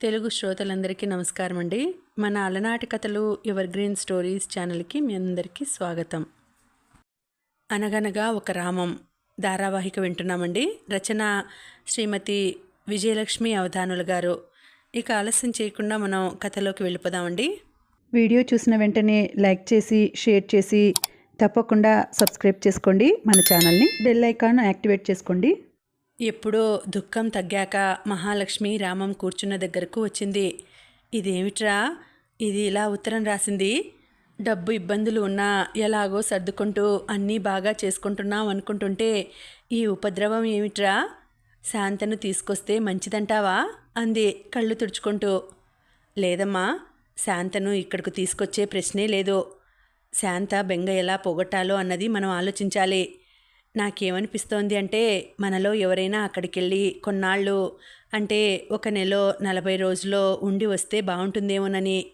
తెలుగు శ్రోతలందరికీ నమస్కారం అండి మన అలనాటి కథలు ఎవర్ గ్రీన్ స్టోరీస్ ఛానల్కి మీ అందరికీ స్వాగతం. అనగనగా ఒక రామం ధారావాహిక వింటున్నామండి. రచన శ్రీమతి విజయలక్ష్మి అవధానులు గారు. ఇక ఆలస్యం చేయకుండా మనం కథలోకి వెళ్ళిపోదామండి. వీడియో చూసిన వెంటనే లైక్ చేసి షేర్ చేసి తప్పకుండా సబ్స్క్రైబ్ చేసుకోండి. మన ఛానల్ని బెల్ ఐకాన్ యాక్టివేట్ చేసుకోండి. ఎప్పుడో దుఃఖం తగ్గాక మహాలక్ష్మి రామం కూర్చున్న దగ్గరకు వచ్చింది. ఇదేమిట్రా? ఇది ఇలా ఉత్తరం రాసింది? డబ్బు ఇబ్బందులు ఉన్నా ఎలాగో సర్దుకుంటూ అన్నీ బాగా చేసుకుంటున్నాం అనుకుంటుంటే ఈ ఉపద్రవం ఏమిట్రా? శాంతను తీసుకొస్తే మంచిదంటావా? అంది కళ్ళు తుడుచుకుంటూ. లేదమ్మా శాంతను ఇక్కడికి తీసుకొచ్చే ప్రశ్నే లేదు. శాంత బెంగ ఎలా పోగొట్టాలో అన్నది మనం ఆలోచించాలి. నాకేమనిపిస్తోంది అంటే మనలో ఎవరైనా అక్కడికి వెళ్ళి కొన్నాళ్ళు అంటే ఒక నెల నలభై రోజులో ఉండి వస్తే బాగుంటుందేమోనని.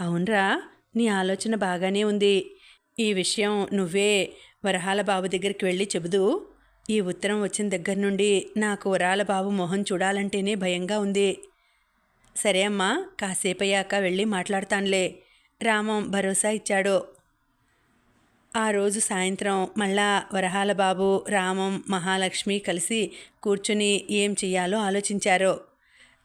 అవునరా నీ ఆలోచన బాగానే ఉంది. ఈ విషయం నువ్వే వరహాల బాబు దగ్గరికి వెళ్ళి చెబుదు ఈ ఉత్తరం వచ్చిన దగ్గర నుండి నాకు వరాల బాబు మొహం చూడాలంటేనే భయంగా ఉంది. సరే అమ్మా కాసేపయ్యాక వెళ్ళి మాట్లాడతానులే. రామం భరోసా ఇచ్చాడు. ఆ రోజు సాయంత్రం మళ్ళా వరహాల బాబు రామం మహాలక్ష్మి కలిసి కూర్చుని ఏం చెయ్యాలో ఆలోచించారు.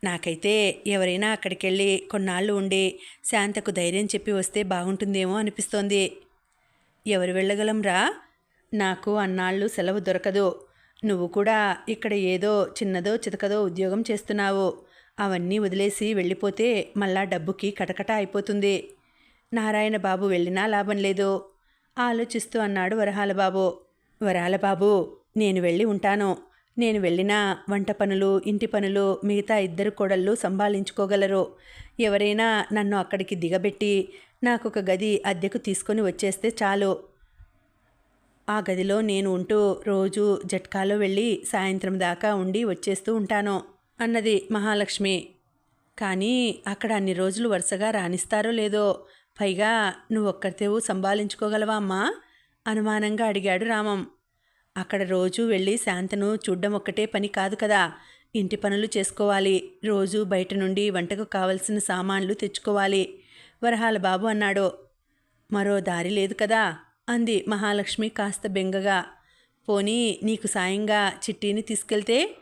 నాకైతే ఎవరైనా అక్కడికి వెళ్ళి కొన్నాళ్ళు ఉండి శాంతకు ధైర్యం చెప్పి వస్తే బాగుంటుందేమో అనిపిస్తోంది. ఎవరు వెళ్ళగలంరా నాకు అన్నాళ్ళు సెలవు దొరకదు. నువ్వు కూడా ఇక్కడ ఏదో చిన్నదో చితకదో ఉద్యోగం చేస్తున్నావు. అవన్నీ వదిలేసి వెళ్ళిపోతే మళ్ళా డబ్బుకి కటకట అయిపోతుంది. నారాయణ బాబు వెళ్ళినా లాభం లేదు. ఆలోచిస్తూ అన్నాడు వరహాల బాబు బాబు నేను వెళ్ళి ఉంటాను. నేను వెళ్ళినా వంట పనులు ఇంటి పనులు మిగతా ఇద్దరు కోడళ్ళు సంభాళించుకోగలరు ఎవరైనా నన్ను అక్కడికి దిగబెట్టి నాకు ఒక గది అద్దెకు తీసుకొని వచ్చేస్తే చాలు. ఆ గదిలో నేను ఉంటూ రోజు జట్కాలో వెళ్ళి సాయంత్రం దాకా ఉండి వచ్చేస్తూ ఉంటాను అన్నది మహాలక్ష్మి. కానీ అక్కడ అన్ని రోజులు వరుసగా రాణిస్తారో లేదో పైగా నువ్వు సంభాలించుకోగలవా అమ్మా? అనుమానంగా అడిగాడు రామం. అక్కడ రోజు వెళ్ళి శాంతను చూడ్డం ఒక్కటే పని కాదు కదా. ఇంటి పనులు చేసుకోవాలి. రోజు బయట నుండి వంటకు కావలసిన సామాన్లు తెచ్చుకోవాలి. వరహాల బాబు అన్నాడు. మరో దారి లేదు కదా? అంది మహాలక్ష్మి కాస్త బెంగగా. పోనీ నీకు సాయంగా చిట్టీని తీసుకెళ్తే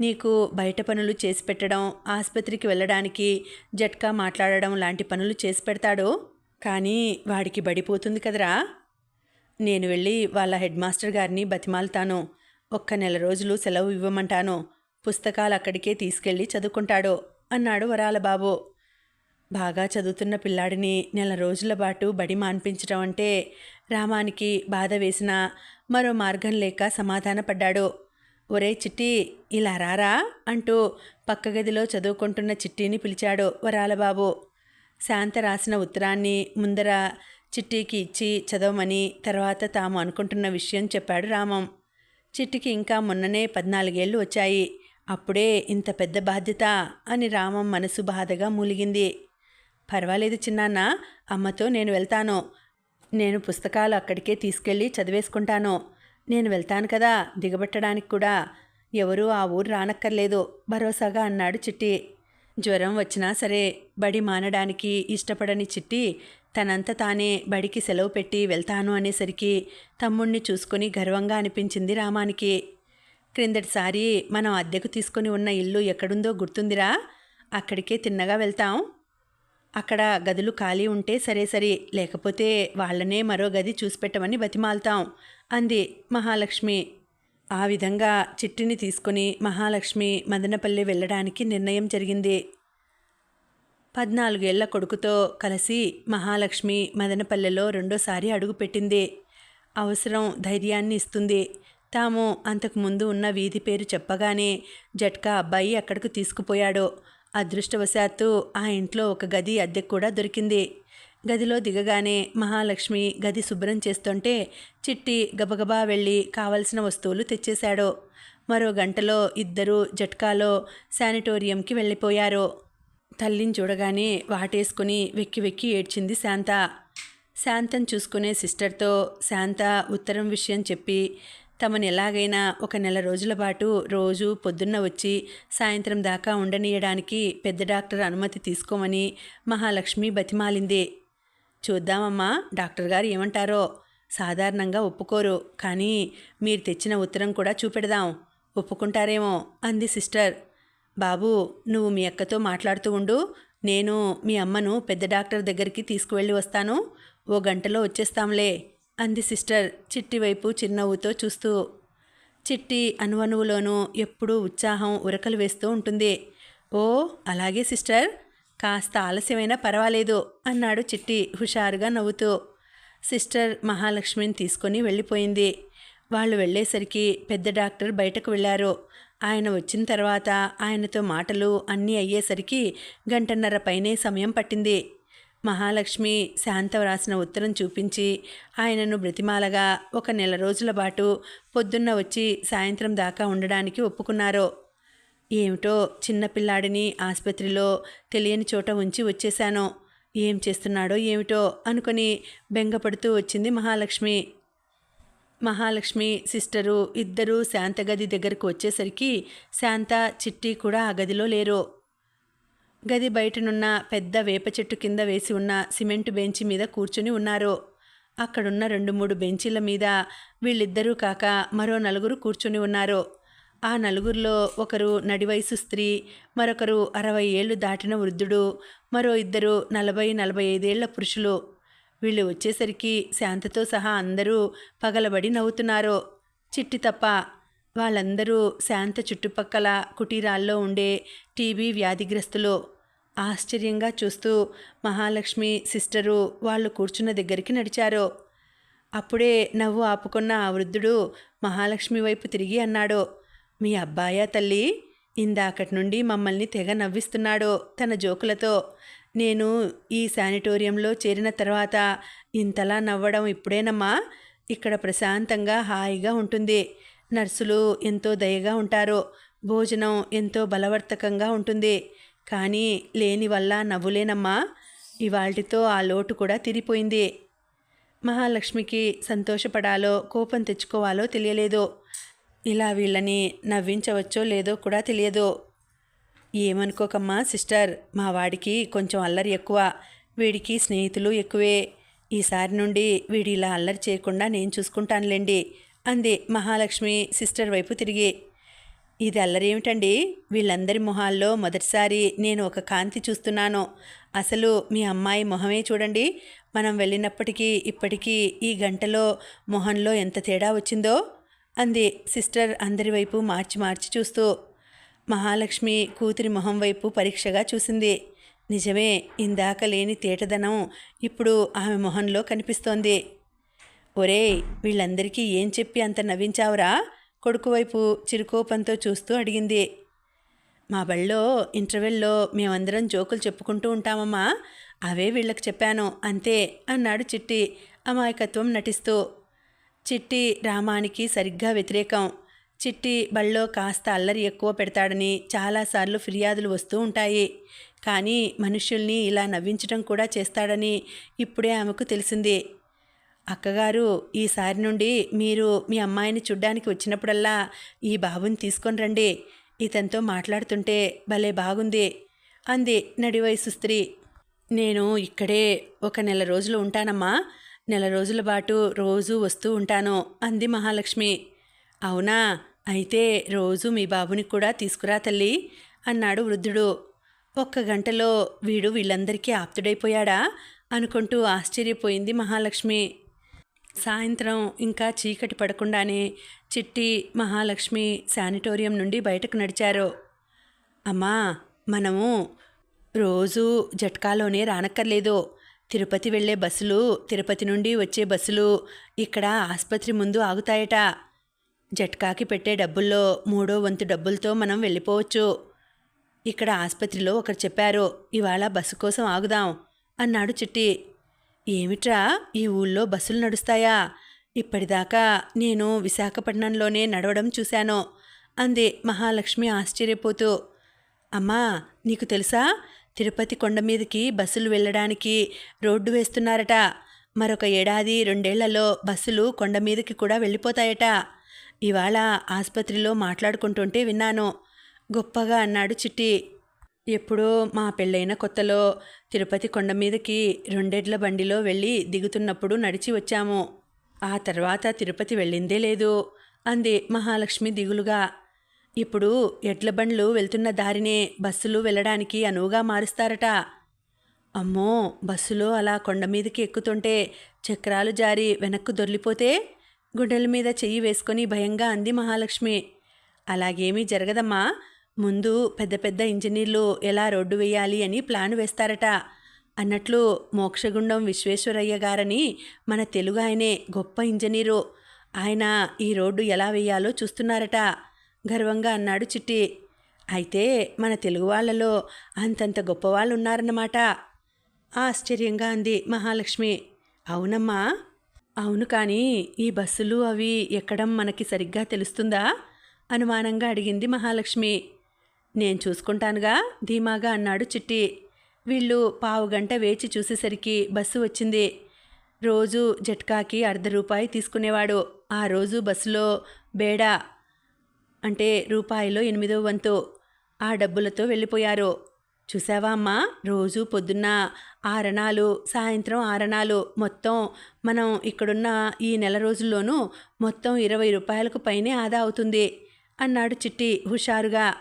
నీకు బయట పనులు చేసి పెట్టడం ఆసుపత్రికి వెళ్ళడానికి జట్కా మాట్లాడడం లాంటి పనులు చేసి పెడతాడు? కానీ వాడికి బడిపోతుంది కదరా. నేను వెళ్ళి వాళ్ళ హెడ్ మాస్టర్ గారిని బతిమాలుతాను. ఒక్క నెల రోజులు సెలవు ఇవ్వమంటాను. పుస్తకాలు అక్కడికే తీసుకెళ్ళి చదువుకుంటాడు అన్నాడు వరాల బాబు బాగా చదువుతున్న పిల్లాడిని నెల రోజుల పాటు బడి మాన్పించడం అంటే రామానికి బాధ వేసిన మరో మార్గం లేక సమాధానపడ్డాడు. ఒరే చిట్టి ఇలా రారా అంటూ పక్క గదిలో చదువుకుంటున్న చిట్టిని పిలిచాడు వరాలబాబు. శాంత రాసిన ఉత్తరాన్ని ముందర చిట్టికి ఇచ్చి చదవమని తర్వాత తాము అనుకుంటున్న విషయం చెప్పాడు రామం. చిట్టికి ఇంకా మొన్ననే పద్నాలుగేళ్ళు వచ్చాయి. అప్పుడే ఇంత పెద్ద బాధ్యత అని రామం మనసు బాధగా మూలిగింది. పర్వాలేదు చిన్నాన్న అమ్మతో నేను వెళ్తాను. నేను పుస్తకాలు అక్కడికే తీసుకెళ్ళి చదివేసుకుంటాను. నేను వెళ్తాను కదా దిగబెట్టడానికి కూడా. ఎవరూ ఆ ఊరు రానక్కర్లేదు భరోసాగా అన్నాడు చిట్టి. జ్వరం వచ్చినా సరే బడి మానడానికి ఇష్టపడని చిట్టి తనంత తానే బడికి సెలవు పెట్టి వెళ్తాను అనేసరికి తమ్ముణ్ణి చూసుకుని గర్వంగా అనిపించింది రామానికి. క్రిందటిసారి మనం అద్దెకు తీసుకొని ఉన్న ఇల్లు ఎక్కడుందో గుర్తుందిరా? అక్కడికే తిన్నగా వెళ్తాం. అక్కడ గదులు ఖాళీ ఉంటే సరే సరే లేకపోతే వాళ్ళనే మరో గది చూసిపెట్టమని బతిమాలుతాం అంది మహాలక్ష్మి. ఆ విధంగా చిట్టిని తీసుకుని మహాలక్ష్మి మదనపల్లి వెళ్ళడానికి నిర్ణయం జరిగింది. పద్నాలుగేళ్ళ కొడుకుతో కలిసి మహాలక్ష్మి మదనపల్లెలో రెండోసారి అడుగుపెట్టింది అవసరం ధైర్యాన్ని ఇస్తుంది. తాము అంతకుముందు ఉన్న వీధి పేరు చెప్పగానే జట్కా అబ్బాయి అక్కడికి తీసుకుపోయాడు. అదృష్టవశాత్తు ఆ ఇంట్లో ఒక గది అద్దెకు కూడా దొరికింది. గదిలో దిగగానే మహాలక్ష్మి గది శుభ్రం చేస్తుంటే చిట్టి గబగబా వెళ్ళి కావలసిన వస్తువులు తెచ్చేశాడు. మరో గంటలో ఇద్దరు జట్కాలో శానిటోరియంకి వెళ్ళిపోయారు. తల్లిని చూడగానే వాటేసుకుని వెక్కి వెక్కి ఏడ్చింది శాంత. శాంతం చూసుకునే సిస్టర్తో శాంత ఉత్తరం విషయం చెప్పి తమను ఎలాగైనా ఒక నెల రోజుల పాటు రోజు పొద్దున్న వచ్చి సాయంత్రం దాకా ఉండనీయడానికి పెద్ద డాక్టర్ అనుమతి తీసుకోమని మహాలక్ష్మి బతిమాలింది. చూద్దామమ్మా. డాక్టర్ గారు ఏమంటారో? సాధారణంగా ఒప్పుకోరు కానీ మీరు తెచ్చిన ఉత్తరం కూడా చూపెడదాం. ఒప్పుకుంటారేమో అంది సిస్టర్. బాబు నువ్వు మీ అక్కతో మాట్లాడుతూ ఉండు. నేను మీ అమ్మను పెద్ద డాక్టర్ దగ్గరికి తీసుకువెళ్ళి వస్తాను. ఓ గంటలో వచ్చేస్తాంలే అంది సిస్టర్ చిట్టి వైపు చిరునవ్వుతో చూస్తూ. చిట్టి అణువణువులోనూ ఎప్పుడూ ఉత్సాహం ఉరకలు వేస్తూ ఉంటుంది. ఓ అలాగే సిస్టర్? కాస్త ఆలస్యమైనా పర్వాలేదు అన్నాడు చిట్టి హుషారుగా నవ్వుతూ. సిస్టర్ మహాలక్ష్మిని తీసుకొని వెళ్ళిపోయింది. వాళ్ళు వెళ్ళేసరికి పెద్ద డాక్టర్ బయటకు వెళ్ళారు. ఆయన వచ్చిన తర్వాత ఆయనతో మాటలు అన్నీ అయ్యేసరికి గంటన్నర పైనే సమయం పట్టింది. మహాలక్ష్మి శాంత వ్రాసిన ఉత్తరం చూపించి ఆయనను బ్రతిమాలగా ఒక నెల రోజుల పాటు పొద్దున్న వచ్చి సాయంత్రం దాకా ఉండడానికి ఒప్పుకున్నారు. ఏమిటో చిన్నపిల్లాడిని ఆసుపత్రిలో తెలియని చోట ఉంచి వచ్చేశాను. ఏం చేస్తున్నాడో ఏమిటో అనుకొని బెంగపడుతూ వచ్చింది మహాలక్ష్మి. మహాలక్ష్మి సిస్టరు ఇద్దరూ శాంత గది దగ్గరకు వచ్చేసరికి శాంత చిట్టి కూడా ఆ గదిలో లేరు. గది బయటనున్న పెద్ద వేప చెట్టు కింద వేసి ఉన్న సిమెంటు బెంచి మీద కూర్చుని ఉన్నారు. అక్కడున్న రెండు మూడు బెంచీల మీద వీళ్ళిద్దరూ కాక మరో నలుగురు కూర్చుని ఉన్నారు. ఆ నలుగురిలో ఒకరు నడివయసు స్త్రీ మరొకరు అరవై ఏళ్ళు దాటిన వృద్ధుడు మరో ఇద్దరు నలభై నలభై ఐదేళ్ళ పురుషులు. వీళ్ళు వచ్చేసరికి శాంతతో సహా అందరూ పగలబడి నవ్వుతున్నారు. చిట్టి తప్ప వాళ్ళందరూ శాంత చుట్టుపక్కల కుటీరాల్లో ఉండే టీబీ వ్యాధిగ్రస్తులు. ఆశ్చర్యంగా చూస్తూ మహాలక్ష్మి సిస్టరు వాళ్ళు కూర్చున్న దగ్గరికి నడిచారు. అప్పుడే నవ్వు ఆపుకున్న ఆ వృద్ధుడు మహాలక్ష్మి వైపు తిరిగి అన్నాడు మీ అబ్బాయా తల్లి? ఇందాకటి నుండి మమ్మల్ని తెగ నవ్విస్తున్నాడు తన జోకులతో. నేను ఈ శానిటోరియంలో చేరిన తర్వాత ఇంతలా నవ్వడం ఇప్పుడేనమ్మా? ఇక్కడ ప్రశాంతంగా హాయిగా ఉంటుంది. నర్సులు ఎంతో దయగా ఉంటారు. భోజనం ఎంతో బలవర్తకంగా ఉంటుంది. కానీ లేని వల్ల నవ్వులేనమ్మా. ఇవాల్టితో ఆ లోటు కూడా తీరిపోయింది. మహాలక్ష్మికి సంతోషపడాలో కోపం తెచ్చుకోవాలో తెలియలేదు. ఇలా వీళ్ళని నవ్వించవచ్చో లేదో కూడా తెలియదు. ఏమనుకోకమ్మా సిస్టర్? మా వాడికి కొంచెం అల్లరి ఎక్కువ. వీడికి స్నేహితులు ఎక్కువే. ఈసారి నుండి వీడి ఇలా అల్లరి చేయకుండా నేను చూసుకుంటానులేండి అంది మహాలక్ష్మి సిస్టర్ వైపు తిరిగి. ఇది అల్లరేమిటండి వీళ్ళందరి మొహాల్లో మొదటిసారి నేను ఒక కాంతి చూస్తున్నాను. అసలు మీ అమ్మాయి మొహమే చూడండి. మనం వెళ్ళినప్పటికీ ఇప్పటికీ ఈ గంటలో మొహంలో ఎంత తేడా వచ్చిందో. అంది సిస్టర్ అందరి వైపు మార్చి మార్చి చూస్తూ. మహాలక్ష్మి కూతురి మొహం వైపు పరీక్షగా చూసింది. నిజమే ఇందాక లేని తేటదనం ఇప్పుడు ఆమె మొహంలో కనిపిస్తోంది. ఒరేయ్ వీళ్ళందరికీ ఏం చెప్పి అంత నవ్వించావురా? కొడుకు వైపు చిరుకోపంతో చూస్తూ అడిగింది. మా బళ్ళో ఇంటర్వెల్లో మేమందరం జోకులు చెప్పుకుంటూ ఉంటామమ్మా. అవే వీళ్ళకి చెప్పాను అంతే అన్నాడు చిట్టి. అమాయకత్వం నటిస్తూ. చిట్టి రామానికి సరిగ్గా వ్యతిరేకం. చిట్టి బళ్ళో కాస్త అల్లరి ఎక్కువ పెడతాడని చాలాసార్లు ఫిర్యాదులు వస్తూ ఉంటాయి. కానీ మనుషుల్ని ఇలా నవ్వించడం కూడా చేస్తాడని ఇప్పుడే ఆమెకు తెలిసింది. అక్కగారు ఈసారి నుండి మీరు మీ అమ్మాయిని చూడ్డానికి వచ్చినప్పుడల్లా ఈ బాబుని తీసుకొని రండి. ఇతనితో మాట్లాడుతుంటే భలే బాగుంది అంది నడివయసు స్త్రీ. నేను ఇక్కడే ఒక నెల రోజులు ఉంటానమ్మా. నెల రోజుల పాటు రోజు వస్తూ ఉంటాను అంది మహాలక్ష్మి. అవునా? అయితే రోజు మీ బాబుని కూడా తీసుకురా తల్లి అన్నాడు వృద్ధుడు. ఒక్క గంటలో వీడు వీళ్ళందరికీ ఆప్తుడైపోయాడా? అనుకుంటూ ఆశ్చర్యపోయింది మహాలక్ష్మి. సాయంత్రం ఇంకా చీకటి పడకుండానే చిట్టి మహాలక్ష్మి శానిటోరియం నుండి బయటకు నడిచారు. అమ్మా మనము రోజు జట్కాలోనే రానక్కర్లేదు. తిరుపతి వెళ్ళే బస్సులు తిరుపతి నుండి వచ్చే బస్సులు ఇక్కడ ఆసుపత్రి ముందు ఆగుతాయట. జట్కాకి పెట్టే డబ్బుల్లో మూడో వంతు డబ్బులతో మనం వెళ్ళిపోవచ్చు. ఇక్కడ ఆసుపత్రిలో ఒకరు చెప్పారు ఇవాళ బస్సు కోసం ఆగుదాం అన్నాడు చిట్టి. ఏమిట్రా ఈ ఊళ్ళో బస్సులు నడుస్తాయా? ఇప్పటిదాకా నేను విశాఖపట్నంలోనే నడవడం చూశాను అంది మహాలక్ష్మి ఆశ్చర్యపోతూ. అమ్మా నీకు తెలుసా? తిరుపతి కొండ మీదకి బస్సులు వెళ్ళడానికి రోడ్డు వేస్తున్నారట. మరొక ఏడాది రెండేళ్ళలో బస్సులు కొండ మీదకి కూడా వెళ్ళిపోతాయట. ఇవాళ ఆసుపత్రిలో మాట్లాడుకుంటుంటే విన్నాను. గొప్పగా అన్నాడు చిట్టి. ఎప్పుడో మా పెళ్ళైన కొత్తలో తిరుపతి కొండ మీదకి రెండేడ్ల బండిలో వెళ్ళి దిగుతున్నప్పుడు నడిచి వచ్చాము. ఆ తర్వాత తిరుపతి వెళ్ళిందే లేదు. అంది మహాలక్ష్మి దిగులుగా. ఇప్పుడు ఎడ్ల బండ్లు వెళ్తున్న దారినే బస్సులు వెళ్ళడానికి అనువుగా మారుస్తారట. అమ్మో బస్సులో అలా కొండ మీదకి ఎక్కుతుంటే చక్రాలు జారి వెనక్కు దొర్లిపోతే గుండెల మీద చెయ్యి వేసుకొని భయంగా అంది మహాలక్ష్మి. అలాగేమీ జరగదమ్మా ముందు పెద్ద పెద్ద ఇంజనీర్లు ఎలా రోడ్డు వేయాలి అని ప్లాన్ వేస్తారట. అన్నట్లు మోక్షగుండం విశ్వేశ్వరయ్య గారని మన తెలుగు ఆయనే గొప్ప ఇంజనీరు. ఆయన ఈ రోడ్డు ఎలా వేయాలో చూస్తున్నారట. గర్వంగా అన్నాడు చిట్టి. అయితే మన తెలుగు వాళ్ళలో అంతంత గొప్పవాళ్ళు ఉన్నారన్నమాట ఆశ్చర్యంగా అంది మహాలక్ష్మి. అవునమ్మా. అవును కానీ ఈ బస్సులు అవి ఎక్కడం మనకి సరిగ్గా తెలుస్తుందా? అనుమానంగా అడిగింది మహాలక్ష్మి. నేను చూసుకుంటానుగా ధీమాగా అన్నాడు చిట్టి. వీళ్ళు పావు గంట వేచి చూసేసరికి బస్సు వచ్చింది. రోజు జట్కాకి అర్ధ రూపాయి తీసుకునేవాడు. ఆ రోజు బస్సులో బేడా అంటే రూపాయిలో ఎనిమిదో వంతు ఆ డబ్బులతో వెళ్ళిపోయారు. చూసావా అమ్మా? రోజు పొద్దున్న ఆరణాలు సాయంత్రం ఆరణాలు మొత్తం మనం ఇక్కడున్న ఈ నెల రోజుల్లోనూ మొత్తం ఇరవై రూపాయలకు పైనే ఆదా అవుతుంది అన్నాడు చిట్టి హుషారుగా.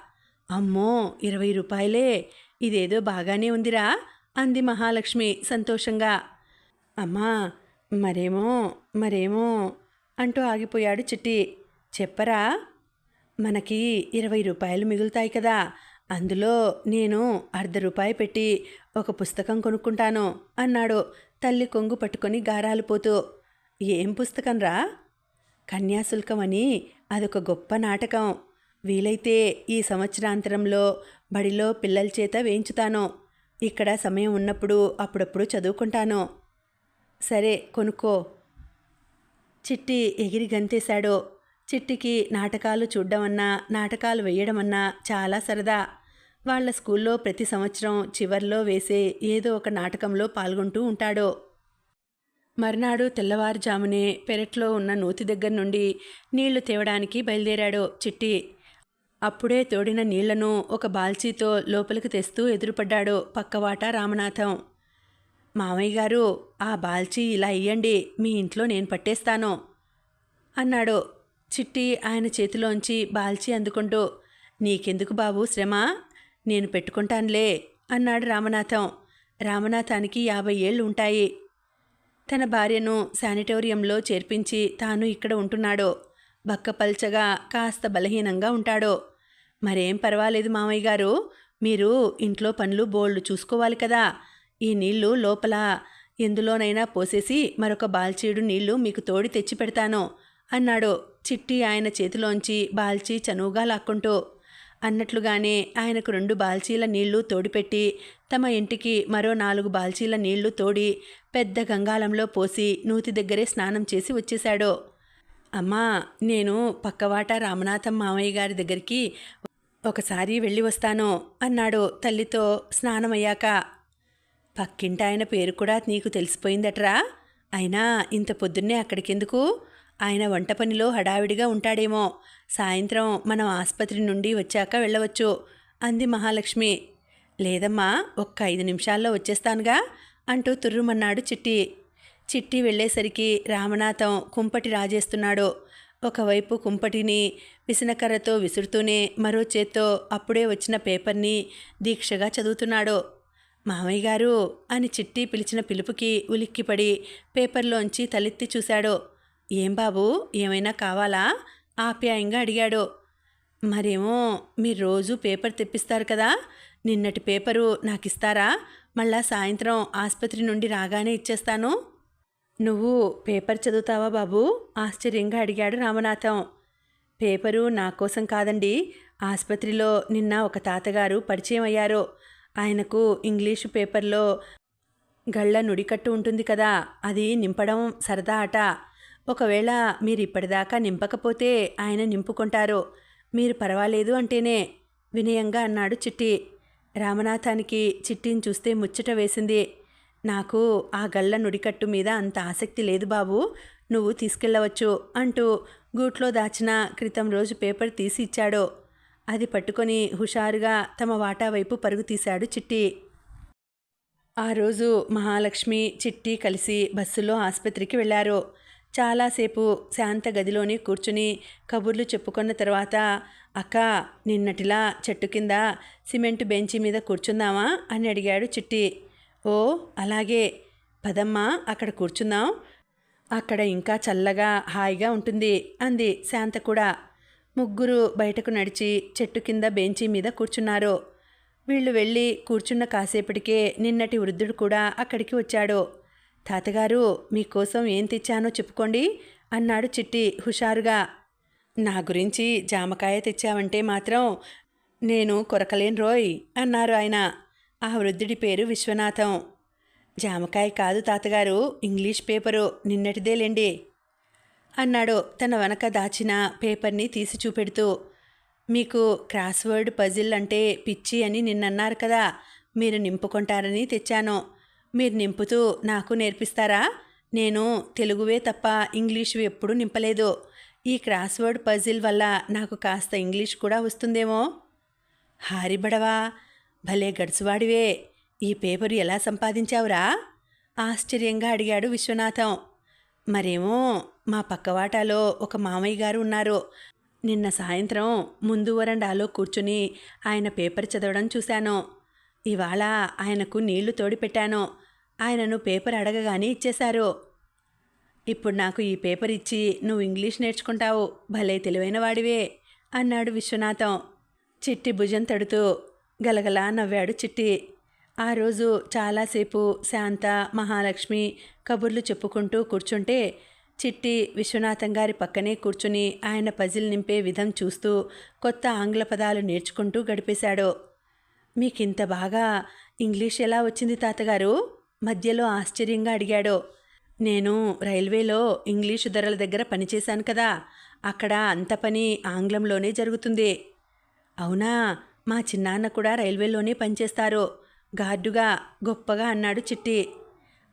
అమ్మో ఇరవై రూపాయలే? ఇదేదో బాగానే ఉందిరా? అంది మహాలక్ష్మి సంతోషంగా. అమ్మా మరేమో మరేమో అంటూ ఆగిపోయాడు చిట్టి. చెప్పరా? మనకి ఇరవై రూపాయలు మిగులుతాయి కదా. అందులో నేను అర్ధ రూపాయి పెట్టి ఒక పుస్తకం కొనుక్కుంటాను అన్నాడు తల్లి కొంగు పట్టుకొని గారాలిపోతూ ఏం పుస్తకం రా? కన్యాశుల్కం అని అదొక గొప్ప నాటకం. వీలైతే ఈ సంవత్సరాంతరంలో బడిలో పిల్లల చేత వేయించుతాను. ఇక్కడ సమయం ఉన్నప్పుడు అప్పుడప్పుడు చదువుకుంటాను. సరే కొనుక్కో. చిట్టి ఎగిరి గంతేశాడు. చిట్టికి నాటకాలు చూడ్డమన్నా నాటకాలు వేయడమన్నా చాలా సరదా. వాళ్ళ స్కూల్లో ప్రతి సంవత్సరం చివర్లో వేసే ఏదో ఒక నాటకంలో పాల్గొంటూ ఉంటాడు. మర్నాడు తెల్లవారుజామునే పెరట్లో ఉన్న నూతి దగ్గర నుండి నీళ్ళు తేవడానికి బయలుదేరాడు చిట్టి. అప్పుడే తోడిన నీళ్ళను ఒక బాల్చీతో లోపలికి తెస్తూ ఎదురుపడ్డాడు పక్కవాట రామనాథం. మామయ్య గారు ఆ బాల్చీ ఇలా ఇయ్యండి మీ ఇంట్లో నేను పట్టేస్తాను అన్నాడు చిట్టి ఆయన చేతిలోంచి బాల్చి అందుకుంటూ నీకెందుకు బాబు శ్రమ? నేను పెట్టుకుంటానులే అన్నాడు రామనాథం. రామనాథానికి యాభై ఏళ్ళు ఉంటాయి. తన భార్యను శానిటోరియంలో చేర్పించి తాను ఇక్కడ ఉంటున్నాడు బక్కపల్చగా కాస్త బలహీనంగా ఉంటాడు. మరేం పర్వాలేదు మామయ్య గారు మీరు ఇంట్లో పనులు బోల్డ్ చూసుకోవాలి కదా. ఈ నీళ్ళు లోపల ఎందులోనైనా పోసేసి మరొక బాల్చీడు నీళ్ళు మీకు తోడి తెచ్చి పెడతాను. అన్నాడు. చిట్టి ఆయన చేతిలోంచి బాల్చీ చనువుగా లాక్కుంటూ. అన్నట్లుగానే ఆయనకు రెండు బాల్చీల నీళ్ళు తోడిపెట్టి తమ ఇంటికి మరో నాలుగు బాల్చీల నీళ్ళు తోడి పెద్ద గంగాళంలో పోసి నూతి దగ్గరే స్నానం చేసి వచ్చేశాడు. అమ్మా నేను పక్కవాట రామనాథం మామయ్య గారి దగ్గరికి ఒకసారి వెళ్ళి వస్తాను అన్నాడు తల్లితో స్నానమయ్యాక. పక్కింటి ఆయన పేరు కూడా నీకు తెలిసిపోయిందట్రా? అయినా ఇంత పొద్దున్నే అక్కడికెందుకు? ఆయన వంట పనిలో హడావిడిగా ఉంటాడేమో. సాయంత్రం మనం ఆసుపత్రి నుండి వచ్చాక వెళ్ళవచ్చు అంది మహాలక్ష్మి. లేదమ్మా ఒక్క ఐదు నిమిషాల్లో వచ్చేస్తానుగా అంటూ తుర్రుమన్నాడు చిట్టి. చిట్టి వెళ్ళేసరికి రామనాథం కుంపటి రాజేస్తున్నాడు. ఒకవైపు కుంపటిని విసనకర్రతో విసురుతూనే మరో చేత్తో అప్పుడే వచ్చిన పేపర్ని దీక్షగా చదువుతున్నాడు. మామయ్య గారు అని చిట్టి పిలిచిన పిలుపుకి ఉలిక్కిపడి పేపర్లోంచి తలెత్తి చూశాడు. ఏం బాబు ఏమైనా కావాలా? ఆప్యాయంగా అడిగాడు. మరేమో మీరు రోజు పేపర్ తెప్పిస్తారు కదా నిన్నటి పేపరు నాకు ఇస్తారా మళ్ళా సాయంత్రం ఆసుపత్రి నుండి రాగానే ఇచ్చేస్తాను. నువ్వు పేపర్ చదువుతావా బాబు? ఆశ్చర్యంగా అడిగాడు రామనాథం. పేపరు నా కోసం కాదండి ఆసుపత్రిలో నిన్న ఒక తాతగారు పరిచయం అయ్యారు. ఆయనకు ఇంగ్లీషు పేపర్లో గళ్ళ నుడికట్టు ఉంటుంది కదా అది నింపడం సరదా అట ఒకవేళ మీరు ఇప్పటిదాకా నింపకపోతే ఆయన నింపుకుంటారు. మీరు పర్వాలేదు అంటేనే వినయంగా అన్నాడు చిట్టి. రామనాథానికి చిట్టిని చూస్తే ముచ్చట వేసింది. నాకు ఆ గళ్ళ నుడికట్టు మీద అంత ఆసక్తి లేదు బాబు. నువ్వు తీసుకెళ్ళవచ్చు అంటూ గూట్లో దాచిన క్రితం రోజు పేపర్ తీసి ఇచ్చాడు. అది పట్టుకొని హుషారుగా తమ వాటా వైపు పరుగు తీశాడు చిట్టి. ఆ రోజు మహాలక్ష్మి చిట్టి కలిసి బస్సులో ఆసుపత్రికి వెళ్ళారు. చాలాసేపు శాంత గదిలోని కూర్చుని కబుర్లు చెప్పుకున్న తర్వాత అక్క నిన్నటిలా చెట్టు కింద సిమెంట్ బెంచి మీద కూర్చుందామా? అని అడిగాడు చిట్టి. ఓ అలాగే. పదమ్మా అక్కడ కూర్చుందాం. అక్కడ ఇంకా చల్లగా హాయిగా ఉంటుంది అంది శాంత కూడా. ముగ్గురు బయటకు నడిచి చెట్టు కింద బెంచీ మీద కూర్చున్నారు. వీళ్ళు వెళ్ళి కూర్చున్న కాసేపటికే నిన్నటి వృద్ధుడు కూడా అక్కడికి వచ్చాడు. తాతగారు మీకోసం ఏం తెచ్చానో చెప్పుకోండి అన్నాడు చిట్టి హుషారుగా. నా గురించి జామకాయ తెచ్చావంటే మాత్రం నేను కొరకలేను రోయ్ అన్నారు ఆయన. ఆ వృద్ధుడి పేరు విశ్వనాథం. జామకాయ కాదు తాతగారు ఇంగ్లీష్ పేపరు నిన్నటిదేలేండి అన్నాడు తన వెనక దాచిన పేపర్ని తీసి చూపెడుతూ. మీకు క్రాస్వర్డ్ పజిల్ అంటే పిచ్చి అని నిన్నన్నారు కదా మీరు నింపుకుంటారని తెచ్చాను. మీరు నింపుతూ నాకు నేర్పిస్తారా? నేను తెలుగువే తప్ప ఇంగ్లీషు ఎప్పుడూ నింపలేదు. ఈ క్రాస్వర్డ్ పజిల్ వల్ల నాకు కాస్త ఇంగ్లీష్ కూడా వస్తుందేమో? హారిబడవా భలే గడుసువాడివే. ఈ పేపరు ఎలా సంపాదించావురా? ఆశ్చర్యంగా అడిగాడు విశ్వనాథం. మరేమో మా పక్కవాటాలో ఒక మామయ్య గారు ఉన్నారు. నిన్న సాయంత్రం ముందు వరండాలో కూర్చుని ఆయన పేపర్ చదవడం చూశాను. ఇవాళ ఆయనకు నీళ్ళు తోడిపెట్టాను. ఆయనను పేపర్ అడగగానే ఇచ్చేశారు. ఇప్పుడు నాకు ఈ పేపర్ ఇచ్చి నువ్వు ఇంగ్లీష్ నేర్చుకుంటావు. భలే తెలివైన వాడివే అన్నాడు విశ్వనాథం. చిట్టి భుజం తడుతూ గలగలా నవ్వాడు చిట్టి. ఆ రోజు చాలాసేపు శాంత మహాలక్ష్మి కబుర్లు చెప్పుకుంటూ కూర్చుంటే చిట్టి విశ్వనాథం గారి పక్కనే కూర్చుని ఆయన పజిల్ నింపే విధం చూస్తూ కొత్త ఆంగ్ల పదాలు నేర్చుకుంటూ గడిపేశాడు. మీకింత బాగా ఇంగ్లీష్ ఎలా వచ్చింది తాతగారు? మధ్యలో ఆశ్చర్యంగా అడిగాడు. నేను రైల్వేలో ఇంగ్లీషు ధరల దగ్గర పనిచేశాను కదా అక్కడ అంత పని ఆంగ్లంలోనే జరుగుతుంది. అవునా మా చిన్నాన్న కూడా రైల్వేలోనే పనిచేస్తారు గార్డుగా గొప్పగా అన్నాడు చిట్టి.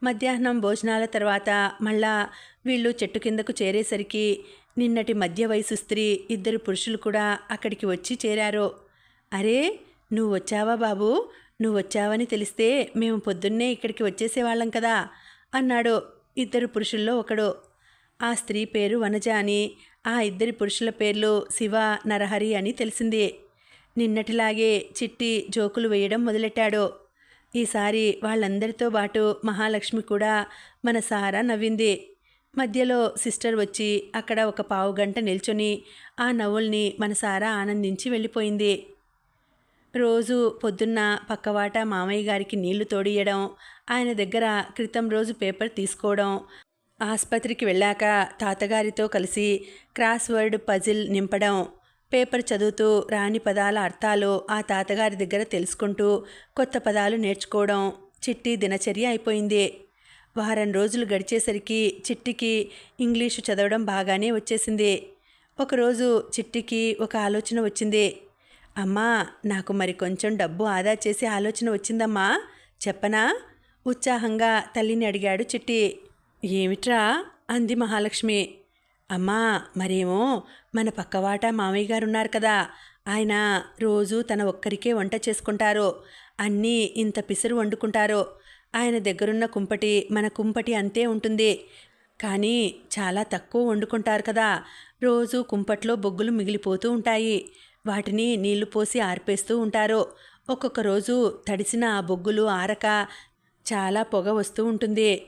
మధ్యాహ్నం భోజనాల తర్వాత మళ్ళా వీళ్ళు చెట్టు కిందకు చేరేసరికి నిన్నటి మధ్య వయసు స్త్రీ ఇద్దరు పురుషులు కూడా అక్కడికి వచ్చి చేరారు. అరే నువ్వు వచ్చావా బాబు? నువ్వు వచ్చావని తెలిస్తే మేము పొద్దున్నే ఇక్కడికి వచ్చేసేవాళ్ళం కదా అన్నాడు ఇద్దరు పురుషుల్లో ఒకడు. ఆ స్త్రీ పేరు వనజ అని ఆ ఇద్దరి పురుషుల పేర్లు శివ నరహరి అని తెలిసింది. నిన్నటిలాగే చిట్టి జోకులు వేయడం మొదలెట్టాడు. ఈసారి వాళ్ళందరితో పాటు మహాలక్ష్మి కూడా మన సారా నవ్వింది. మధ్యలో సిస్టర్ వచ్చి అక్కడ ఒక పావు గంట నిల్చొని ఆ నవ్వుల్ని మన సారా ఆనందించి వెళ్ళిపోయింది. రోజు పొద్దున్న పక్కవాట మామయ్య గారికి నీళ్ళు తోడియడం ఆయన దగ్గర క్రితం రోజు పేపర్ తీసుకోవడం ఆసుపత్రికి వెళ్ళాక తాతగారితో కలిసి క్రాస్ వర్డ్ పజిల్ నింపడం పేపర్ చదువుతూ రాని పదాల అర్థాలు ఆ తాతగారి దగ్గర తెలుసుకుంటూ కొత్త పదాలు నేర్చుకోవడం చిట్టి దినచర్య అయిపోయింది. వారం రోజులు గడిచేసరికి చిట్టికి ఇంగ్లీషు చదవడం బాగానే వచ్చేసింది. ఒకరోజు చిట్టికి ఒక ఆలోచన వచ్చింది. అమ్మా నాకు మరి కొంచెం డబ్బు ఆదా చేసే ఆలోచన వచ్చిందమ్మా. చెప్పనా? ఉత్సాహంగా తల్లిని అడిగాడు చిట్టి. ఏమిట్రా? అంది మహాలక్ష్మి. అమ్మా మరేమో? మన పక్కవాట మామయ్య గారు ఉన్నారు కదా. ఆయన రోజు తన ఒక్కరికే వంట చేసుకుంటారు. అన్నీ ఇంత పిసురు వండుకుంటారు. ఆయన దగ్గరున్న కుంపటి మన కుంపటి అంతే ఉంటుంది. కానీ చాలా తక్కువ వండుకుంటారు కదా. రోజు కుంపట్లో బొగ్గులు మిగిలిపోతూ ఉంటాయి. వాటిని నీళ్ళు పోసి ఆర్పేస్తూ ఉంటారు. ఒక్కొక్క రోజు తడిసిన ఆ బొగ్గులు ఆరక చాలా పొగ వస్తూ ఉంటుంది.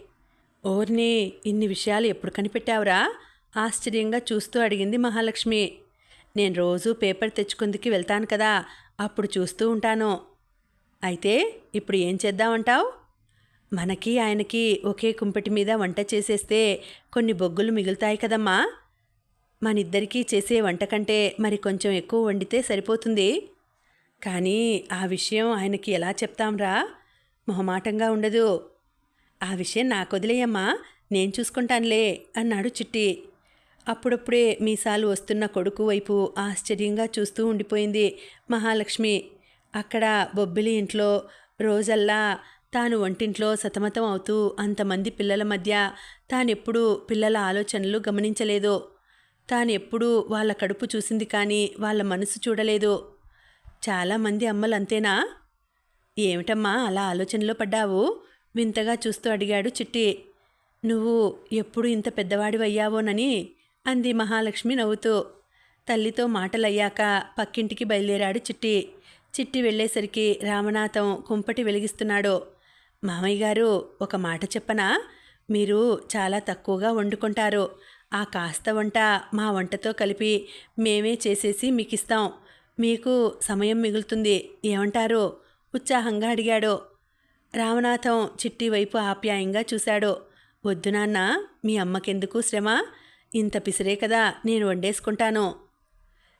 ఓర్ని ఇన్ని విషయాలు ఎప్పుడు కనిపెట్టావురా? ఆశ్చర్యంగా చూస్తూ అడిగింది మహాలక్ష్మి. నేను రోజు పేపర్ తెచ్చుకుందుకు వెళ్తాను కదా అప్పుడు చూస్తూ ఉంటాను. అయితే ఇప్పుడు ఏం చేద్దామంటావు? మనకి ఆయనకి ఒకే కుంపటి మీద వంట చేసేస్తే కొన్ని బొగ్గులు మిగులుతాయి కదమ్మా. మనిద్దరికీ చేసే వంట కంటే మరి కొంచెం ఎక్కువ వండితే సరిపోతుంది. కానీ ఆ విషయం ఆయనకి ఎలా చెప్తాంరా? మొహమాటంగా ఉండదు. ఆ విషయం నాకు వదిలేయమ్మా నేను చూసుకుంటానులే అన్నాడు చిట్టి. అప్పుడప్పుడే మీసాలు వస్తున్న కొడుకు వైపు ఆశ్చర్యంగా చూస్తూ ఉండిపోయింది మహాలక్ష్మి. అక్కడ బొబ్బిలి ఇంట్లో రోజల్లా తాను వంటింట్లో సతమతం అవుతూ అంతమంది పిల్లల మధ్య తానెప్పుడూ పిల్లల ఆలోచనలు గమనించలేదు తాను ఎప్పుడూ వాళ్ళ కడుపు చూసింది కానీ వాళ్ళ మనసు చూడలేదు. చాలామంది అమ్మలు అంతేనా ఏమిటమ్మా అలా ఆలోచనలో పడ్డావు? వింతగా చూస్తూ అడిగాడు చిట్టి. నువ్వు ఎప్పుడు ఇంత పెద్దవాడివయ్యావోనని అంది మహాలక్ష్మి నవ్వుతూ. తల్లితో మాటలయ్యాక పక్కింటికి బయలుదేరాడు చిట్టి. చిట్టి వెళ్ళేసరికి రామనాథం కుంపటి వెలిగిస్తున్నాడు. మామయ్య గారు ఒక మాట చెప్పనా? మీరు చాలా తక్కువగా వండుకుంటారు. ఆ కాస్త వంట మా వంటతో కలిపి మేమే చేసేసి మీకు ఇస్తాం మీకు సమయం మిగులుతుంది. ఏమంటారు? ఉత్సాహంగా అడిగాడు. రామనాథం చిట్టి వైపు ఆప్యాయంగా చూశాడు. వద్దు నాన్న మీ అమ్మకెందుకు శ్రమ? ఇంత పిసిరే కదా నేను వండేసుకుంటాను.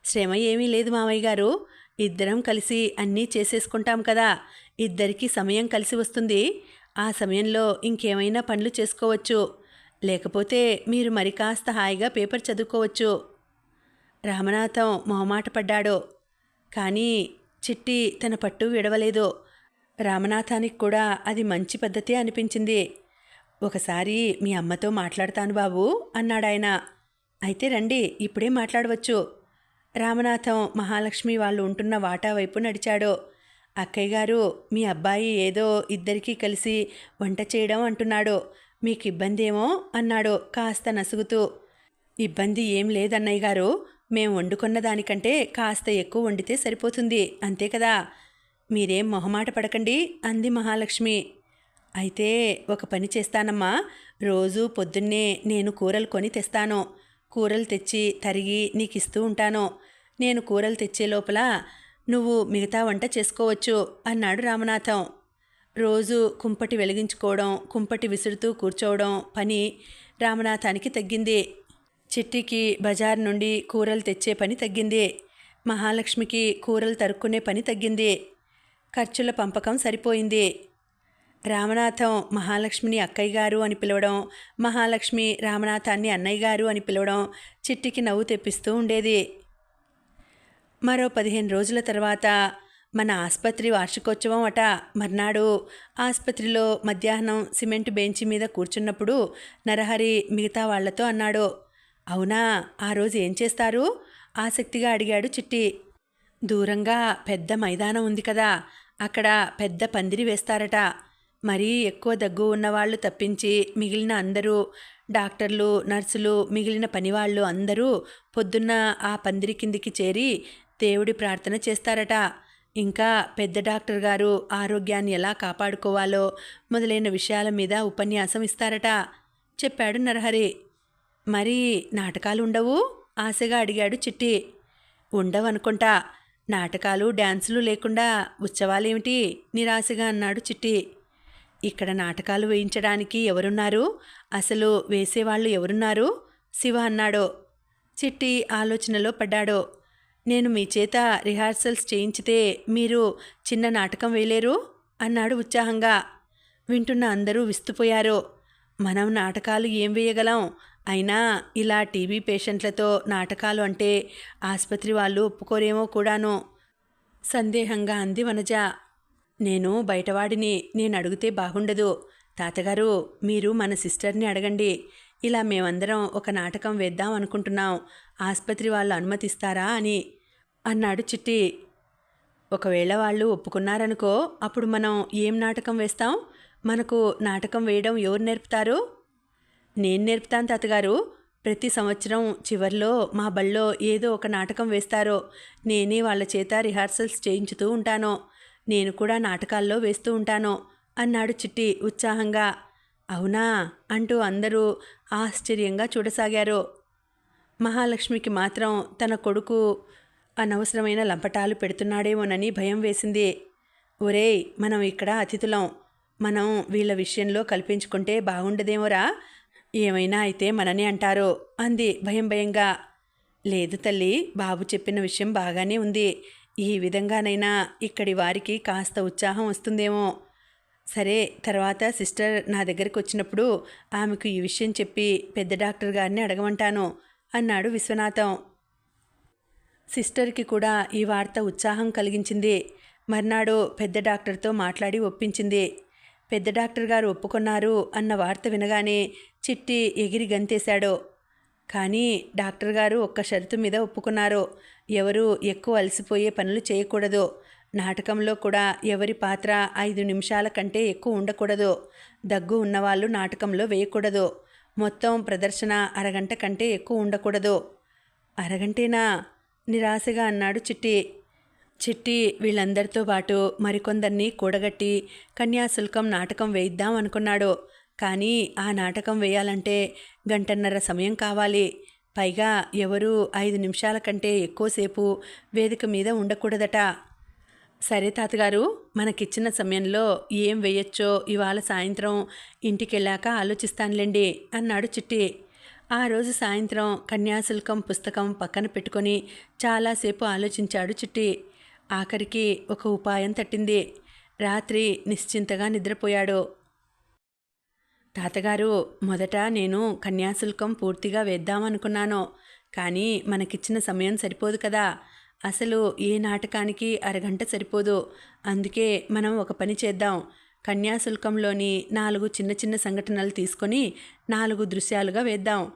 శ్రమ ఏమీ లేదు మామయ్య గారు. ఇద్దరం కలిసి అన్నీ చేసేసుకుంటాం కదా. ఇద్దరికీ సమయం కలిసి వస్తుంది. ఆ సమయంలో ఇంకేమైనా పనులు చేసుకోవచ్చు. లేకపోతే మీరు మరి కాస్త హాయిగా పేపర్ చదువుకోవచ్చు. రామనాథం మొహమాట పడ్డాడు. కానీ చిట్టి తన పట్టు విడవలేదు. రామనాథానికి కూడా అది మంచి పద్ధతి అనిపించింది. ఒకసారి మీ అమ్మతో మాట్లాడతాను బాబు అన్నాడాయన అయితే రండి ఇప్పుడే మాట్లాడవచ్చు. రామనాథం మహాలక్ష్మి వాళ్ళు ఉంటున్న వాటా వైపు నడిచాడు. అక్కయ్య గారు మీ అబ్బాయి ఏదో ఇద్దరికీ కలిసి వంట చేయడం అంటున్నాడు. మీకు ఇబ్బంది ఏమో అన్నాడు కాస్త నసుగుతూ. ఇబ్బంది ఏం లేదన్నయ్య గారు మేము వండుకున్న దానికంటే కాస్త ఎక్కువ వండితే సరిపోతుంది అంతే కదా? మీరేం మొహమాట పడకండి అంది మహాలక్ష్మి. అయితే ఒక పని చేస్తానమ్మా రోజు పొద్దున్నే నేను కూరలు కొని తెస్తాను. కూరలు తెచ్చి తరిగి నీకు ఇస్తూ ఉంటాను. నేను కూరలు తెచ్చే లోపల నువ్వు మిగతా వంట చేసుకోవచ్చు అన్నాడు రామనాథం. రోజు కుంపటి వెలిగించుకోవడం కుంపటి విసురుతూ కూర్చోవడం పని రామనాథానికి తగ్గింది. చిట్టికి బజార్ నుండి కూరలు తెచ్చే పని తగ్గింది. మహాలక్ష్మికి కూరలు తరుక్కునే పని తగ్గింది. ఖర్చుల పంపకం సరిపోయింది. రామనాథం మహాలక్ష్మిని అక్కయ్య గారు అని పిలవడం మహాలక్ష్మి రామనాథాన్ని అన్నయ్య గారు అని పిలవడం చిట్టికి నవ్వు తెప్పిస్తూ ఉండేది. మరో పదిహేను రోజుల తర్వాత మన ఆసుపత్రి వార్షికోత్సవం అట మర్నాడు ఆసుపత్రిలో మధ్యాహ్నం సిమెంట్ బెంచి మీద కూర్చున్నప్పుడు నరహరి మిగతా వాళ్ళతో అన్నాడు అవునా ఆ రోజు ఏం చేస్తారు? ఆసక్తిగా అడిగాడు చిట్టి. దూరంగా పెద్ద మైదానం ఉంది కదా అక్కడ పెద్ద పందిరి వేస్తారట. మరీ ఎక్కువ దగ్గు ఉన్నవాళ్ళు తప్పించి మిగిలిన అందరూ డాక్టర్లు నర్సులు మిగిలిన పనివాళ్ళు అందరూ పొద్దున్న ఆ పందిరి కిందికి చేరి దేవుడి ప్రార్థన చేస్తారట. ఇంకా పెద్ద డాక్టర్ గారు ఆరోగ్యాన్ని ఎలా కాపాడుకోవాలో మొదలైన విషయాల మీద ఉపన్యాసం ఇస్తారట. చెప్పాడు నరహరి. మరి నాటకాలు ఉండవు? ఆశగా అడిగాడు చిట్టి. ఉండవనుకుంటా నాటకాలు డ్యాన్సులు లేకుండా ఉత్సవాలేమిటి? నిరాశగా అన్నాడు చిట్టి. ఇక్కడ నాటకాలు వేయించడానికి ఎవరున్నారు? అసలు వేసేవాళ్ళు ఎవరున్నారు? శివ అన్నాడు. చిట్టి ఆలోచనలో పడ్డాడో. నేను మీ చేత రిహార్సల్స్ చేయించితే మీరు చిన్న నాటకం వేయలేరు అన్నాడు ఉత్సాహంగా. వింటున్న అందరూ విస్తుపోయారు. మనం నాటకాలు ఏం వేయగలం? అయినా ఇలా టీబీ పేషెంట్లతో నాటకాలు అంటే ఆసుపత్రి వాళ్ళు ఒప్పుకోరేమో కూడాను. సందేహంగా అంది వనజ. నేను బయటవాడిని నేను అడిగితే బాగుండదు. తాతగారు మీరు మన సిస్టర్ని అడగండి. ఇలా మేమందరం ఒక నాటకం వేద్దాం అనుకుంటున్నాం. ఆసుపత్రి వాళ్ళు అనుమతిస్తారా అని అన్నాడు చిట్టి. ఒకవేళ వాళ్ళు ఒప్పుకున్నారనుకో అప్పుడు మనం ఏం నాటకం వేస్తాం? మనకు నాటకం వేయడం ఎవరు నేర్పుతారు? నేను నేర్పుతాను తాతగారు. ప్రతి సంవత్సరం చివర్లో మా బళ్ళో ఏదో ఒక నాటకం వేస్తారో. నేనే వాళ్ళ చేత రిహార్సల్స్ చేయించుతూ ఉంటాను. నేను కూడా నాటకాల్లో వేస్తూ ఉంటాను అన్నాడు చిట్టి ఉత్సాహంగా. అవునా? అంటూ అందరూ ఆశ్చర్యంగా చూడసాగారు. మహాలక్ష్మికి మాత్రం తన కొడుకు అనవసరమైన లంపటాలు పెడుతున్నాడేమోనని భయం వేసింది. ఒరేయ్ మనం ఇక్కడ అతిథులం. మనం వీళ్ళ విషయంలో కల్పించుకుంటే బాగుండదేమోరా? ఏమైనా అయితే మనని అంటారు అంది భయం భయంగా. లేదు తల్లి బాబు చెప్పిన విషయం బాగానే ఉంది. ఈ విధంగానైనా ఇక్కడి వారికి కాస్త ఉత్సాహం వస్తుందేమో. సరే తర్వాత సిస్టర్ నా దగ్గరికి వచ్చినప్పుడు ఆమెకు ఈ విషయం చెప్పి పెద్ద డాక్టర్ గారిని అడగమంటాను. అన్నాడు విశ్వనాథం. సిస్టర్కి కూడా ఈ వార్త ఉత్సాహం కలిగించింది. మర్నాడు పెద్ద డాక్టర్తో మాట్లాడి ఒప్పించింది. పెద్ద డాక్టర్ గారు ఒప్పుకున్నారు అన్న వార్త వినగానే చిట్టి ఎగిరి గంతేశాడు. కానీ డాక్టర్ గారు ఒక్క షరతు మీద ఒప్పుకున్నారు. ఎవరు ఎక్కువ అలసిపోయే పనులు చేయకూడదు. నాటకంలో కూడా ఎవరి పాత్ర ఐదు నిమిషాల కంటే ఎక్కువ ఉండకూడదు. దగ్గు ఉన్నవాళ్ళు నాటకంలో వేయకూడదు. మొత్తం ప్రదర్శన అరగంట కంటే ఎక్కువ ఉండకూడదు. అరగంటేనా? నిరాశగా అన్నాడు చిట్టి. చిట్టి వీళ్ళందరితో పాటు మరికొందరిని కూడగట్టి కన్యాశుల్కం నాటకం వేయిద్దాం అనుకున్నాడు. కానీ ఆ నాటకం వేయాలంటే గంటన్నర సమయం కావాలి. పైగా ఎవరూ ఐదు నిమిషాల కంటే ఎక్కువసేపు వేదిక మీద ఉండకూడదట. సరే తాతగారు మనకిచ్చిన సమయంలో ఏం వేయచ్చో ఇవాళ సాయంత్రం ఇంటికెళ్ళాక ఆలోచిస్తానులేండి అన్నాడు చిట్టి. ఆ రోజు సాయంత్రం కన్యాశుల్కం పుస్తకం పక్కన పెట్టుకొని చాలాసేపు ఆలోచించాడు చిట్టి. ఆఖరికి ఒక ఉపాయం తట్టింది. రాత్రి నిశ్చింతగా నిద్రపోయాడు. తాతగారు మొదట నేను కన్యాశుల్కం పూర్తిగా వేద్దామనుకున్నాను. కానీ మనకిచ్చిన సమయం సరిపోదు కదా. అసలు ఏ నాటకానికి అరగంట సరిపోదు. అందుకే మనం ఒక పని చేద్దాం. కన్యాశుల్కంలోని నాలుగు చిన్న చిన్న సంఘటనలు తీసుకొని నాలుగు దృశ్యాలుగా వేద్దాం.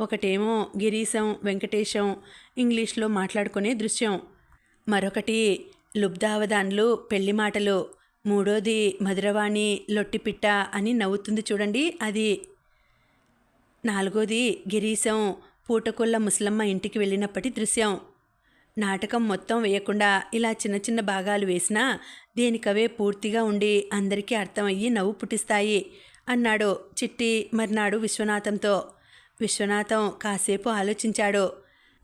ఒకటేమో గిరీశం వెంకటేశం ఇంగ్లీష్లో మాట్లాడుకునే దృశ్యం. మరొకటి లుబ్ధావధాన్లు పెళ్ళి మాటలు. మూడోది మధురవాణి లొట్టిపిట్ట అని నవ్వుతుంది చూడండి అది. నాలుగోది గిరీశం పూటకొల్ల ముసలమ్మ ఇంటికి వెళ్ళినప్పటి దృశ్యం. నాటకం మొత్తం వేయకుండా ఇలా చిన్న చిన్న భాగాలు వేసినా దేనికవే పూర్తిగా ఉండి అందరికీ అర్థమయ్యి నవ్వు పుట్టిస్తాయి అన్నాడు చిట్టి మర్నాడు విశ్వనాథంతో. విశ్వనాథం కాసేపు ఆలోచించాడు.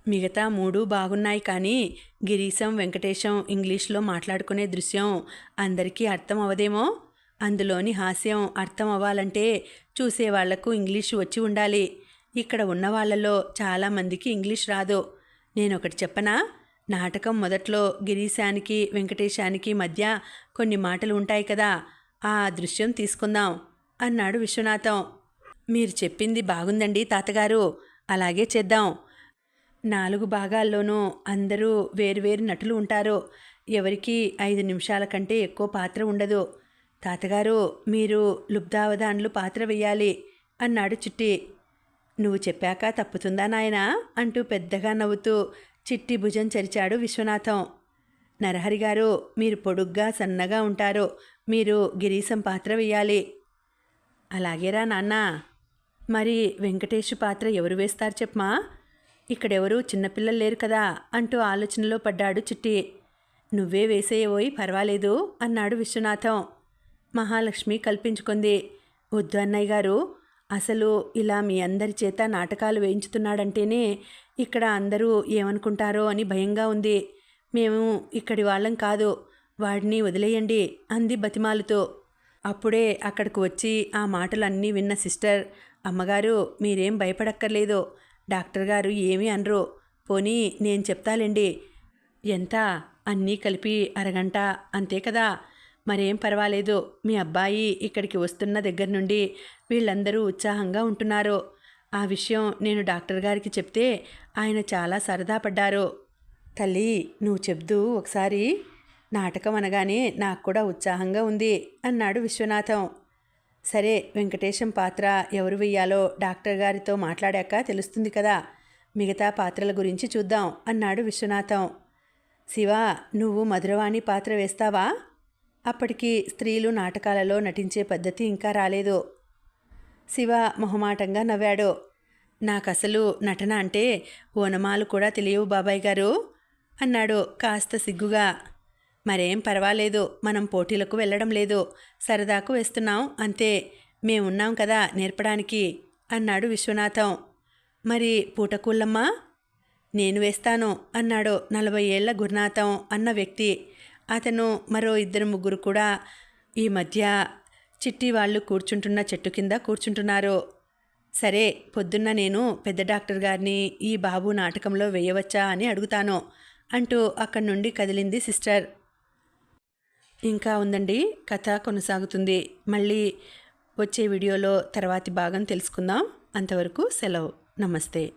మిగతా మూడు బాగున్నాయి కానీ గిరీశం వెంకటేశం ఇంగ్లీష్లో మాట్లాడుకునే దృశ్యం అందరికీ అర్థం అవదేమో అందులోని హాస్యం అర్థం అవ్వాలంటే చూసేవాళ్ళకు ఇంగ్లీషు వచ్చి ఉండాలి. ఇక్కడ ఉన్న వాళ్ళలో చాలామందికి ఇంగ్లీష్ రాదు. నేను ఒకటి చెప్పనా? నాటకం మొదట్లో గిరీశానికి వెంకటేశానికి మధ్య కొన్ని మాటలు ఉంటాయి కదా ఆ దృశ్యం తీసుకుందాం అన్నాడు విశ్వనాథం. మీరు చెప్పింది బాగుందండి తాతగారు అలాగే చేద్దాం. నాలుగు భాగాల్లోనూ అందరూ వేరువేరు నటులు ఉంటారు ఎవరికి ఐదు నిమిషాల కంటే ఎక్కువ పాత్ర ఉండదు. తాతగారు మీరు లుబ్ధావధాన్లు పాత్ర వేయాలి అన్నాడు చిట్టి. నువ్వు చెప్పాక తప్పుతుందా నాయనా అంటూ పెద్దగా నవ్వుతూ చిట్టి భుజం చరిచాడు విశ్వనాథం. నరహరి గారు మీరు పొడుగ్గా సన్నగా ఉంటారు మీరు గిరీశం పాత్ర వేయాలి. అలాగేరా నాన్న. మరి వెంకటేష్ పాత్ర ఎవరు వేస్తారు చెప్పమా? ఇక్కడెవరూ చిన్నపిల్లలు లేరు కదా అంటూ ఆలోచనలో పడ్డాడు చిట్టి. నువ్వే వేసేయబోయి పర్వాలేదు అన్నాడు విశ్వనాథం. మహాలక్ష్మి కల్పించుకుంది. వద్దు అన్నయ్య గారు అసలు ఇలా మీ అందరి చేత నాటకాలు వేయించుతున్నాడంటేనే ఇక్కడ అందరూ ఏమనుకుంటారో అని భయంగా ఉంది. మేము ఇక్కడి వాళ్ళం కాదు వాడిని వదిలేయండి అంది బతిమాలుతో. అప్పుడే అక్కడికి వచ్చి ఆ మాటలన్నీ విన్న సిస్టర్ అమ్మగారు మీరేం భయపడక్కర్లేదు డాక్టర్ గారు ఏమీ అనరు పోనీ నేను చెప్తాలేండి. ఎంత? అన్నీ కలిపి అరగంట అంతే కదా? మరేం పర్వాలేదు. మీ అబ్బాయి ఇక్కడికి వస్తున్న దగ్గర నుండి వీళ్ళందరూ ఉత్సాహంగా ఉంటున్నారు. ఆ విషయం నేను డాక్టర్ గారికి చెప్తే ఆయన చాలా సరదా పడ్డారు. తల్లి నువ్వు చెప్దు ఒకసారి నాటకం అనగానే నాకు కూడా ఉత్సాహంగా ఉంది అన్నాడు విశ్వనాథం. సరే వెంకటేశం పాత్ర ఎవరు వెయ్యాలో డాక్టర్ గారితో మాట్లాడాక తెలుస్తుంది కదా. మిగతా పాత్రల గురించి చూద్దాం అన్నాడు విశ్వనాథం. శివ నువ్వు మధురవాణి పాత్ర వేస్తావా? అప్పటికి స్త్రీలు నాటకాలలో నటించే పద్ధతి ఇంకా రాలేదు. శివ మొహమాటంగా నవ్వాడు. నాకసలు నటన అంటే ఓనమాలు కూడా తెలియవు బాబాయ్ గారు అన్నాడు కాస్త సిగ్గుగా. మరేం పర్వాలేదు మనం పోటీలకు వెళ్ళడం లేదు. సరదాకు వేస్తున్నాం అంతే. మేమున్నాం కదా నేర్పడానికి అన్నాడు విశ్వనాథం. మరి పూటకూళ్ళమ్మా? నేను వేస్తాను అన్నాడు నలభై ఏళ్ళ గురునాథం అన్న వ్యక్తి. అతను మరో ఇద్దరు ముగ్గురు కూడా ఈ మధ్య చిట్టి వాళ్ళు కూర్చుంటున్న చెట్టు కింద కూర్చుంటున్నారు. సరే పొద్దున్న నేను పెద్ద డాక్టర్ గారిని ఈ బాబు నాటకంలో వేయవచ్చా అని అడుగుతాను అంటూ అక్కడి నుండి కదిలింది సిస్టర్. ఇంకా ఉందండి కథ కొనసాగుతుంది. మళ్ళీ వచ్చే వీడియోలో తర్వాతి భాగం తెలుసుకుందాం. అంతవరకు సెలవు. నమస్తే.